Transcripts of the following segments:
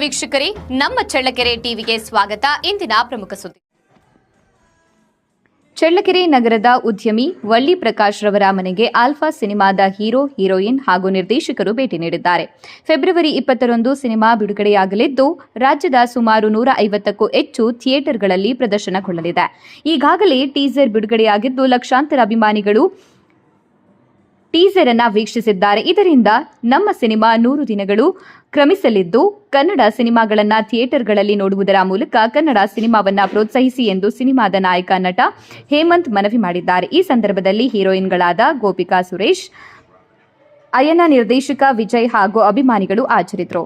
ವೀಕ್ಷಕರೇ, ನಮ್ಮ ಚಳ್ಳಕೆರೆ ಟಿವಿಗೆ ಸ್ವಾಗತ. ಇಂದಿನ ಪ್ರಮುಖ ಸುದ್ದಿ. ಚಳ್ಳಕೆರೆ ನಗರದ ಉದ್ಯಮಿ ವಳ್ಳಿ ಪ್ರಕಾಶ್ ರವರ ಮನೆಗೆ ಆಲ್ಫಾ ಸಿನಿಮಾದ ಹೀರೋ, ಹೀರೋಯಿನ್ ಹಾಗೂ ನಿರ್ದೇಶಕರು ಭೇಟಿ ನೀಡಿದ್ದಾರೆ. ಫೆಬ್ರವರಿ ಇಪ್ಪತ್ತರಂದು ಸಿನಿಮಾ ಬಿಡುಗಡೆಯಾಗಲಿದ್ದು, ರಾಜ್ಯದ ಸುಮಾರು ನೂರ ಐವತ್ತಕ್ಕೂ ಹೆಚ್ಚು ಥಿಯೇಟರ್ಗಳಲ್ಲಿ ಪ್ರದರ್ಶನಗೊಳ್ಳಲಿದೆ. ಈಗಾಗಲೇ ಟೀಸರ್ ಬಿಡುಗಡೆಯಾಗಿದ್ದು, ಲಕ್ಷಾಂತರ ಅಭಿಮಾನಿಗಳು ಟೀಸರ್ ಅನ್ನ ವೀಕ್ಷಿಸಿದ್ದಾರೆ. ಇದರಿಂದ ನಮ್ಮ ಸಿನಿಮಾ ನೂರು ದಿನಗಳು ಕ್ರಮಿಸಲಿದ್ದು, ಕನ್ನಡ ಸಿನಿಮಾಗಳನ್ನ ಥಿಯೇಟರ್ಗಳಲ್ಲಿ ನೋಡುವುದರ ಮೂಲಕ ಕನ್ನಡ ಸಿನಿಮಾವನ್ನ ಪ್ರೋತ್ಸಾಹಿಸಿ ಎಂದು ಸಿನಿಮಾದ ನಾಯಕ ನಟ ಹೇಮಂತ್ ಮನವಿ ಮಾಡಿದ್ದಾರೆ. ಈ ಸಂದರ್ಭದಲ್ಲಿ ಹೀರೋಯಿನ್ಗಳಾದ ಗೋಪಿಕಾ ಸುರೇಶ್ ಅಯ್ಯನ ನಿರ್ದೇಶಕ ವಿಜಯ್ ಹಾಗೂ ಅಭಿಮಾನಿಗಳು ಆಚರಿದ್ರು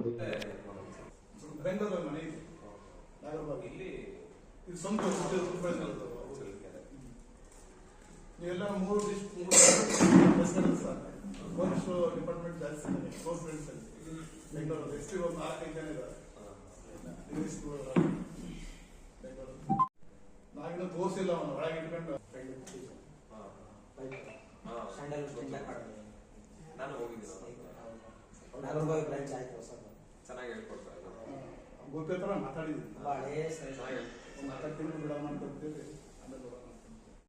ಮೂರು ಡಿಪಾರ್ಟ್ಮೆಂಟ್ ಜಾಸ್ತಿ ಇದೆ. ಕ್ಲೋಸ್ ಫ್ರೆಂಡ್ಸ್ ಅಲ್ಲಿ ಬೆಂಗಳೂರು ಎಷ್ಟು ಒಂದು ನಾಲ್ಕೈದು ಜನ ಇದ್ದಾರೆ ಇಂಗ್ಲಿಷ್ ಬೆಂಗಳೂರು ನಾವಿನ್ನೂ ತೋರಿಸಿಲ್ಲ ಅವನು. ಒಳಗೆ ಇಟ್ಕೊಂಡು. ನಾನು ಹೋಗಿದ್ದೀನಿ. ಬ್ರಾಂಚ್ ಆಯ್ತು ಚೆನ್ನಾಗಿ ಹೇಳ್ಕೊಡ್ತಾರೆ. ಗೋಪಿ ಹತ್ರ ಮಾತಾಡಿದ್ದೀನಿ. ತಿಂಗಳು ಬಿಡೋಣ ಅಂತ ಹೋಗ್ತೀವಿ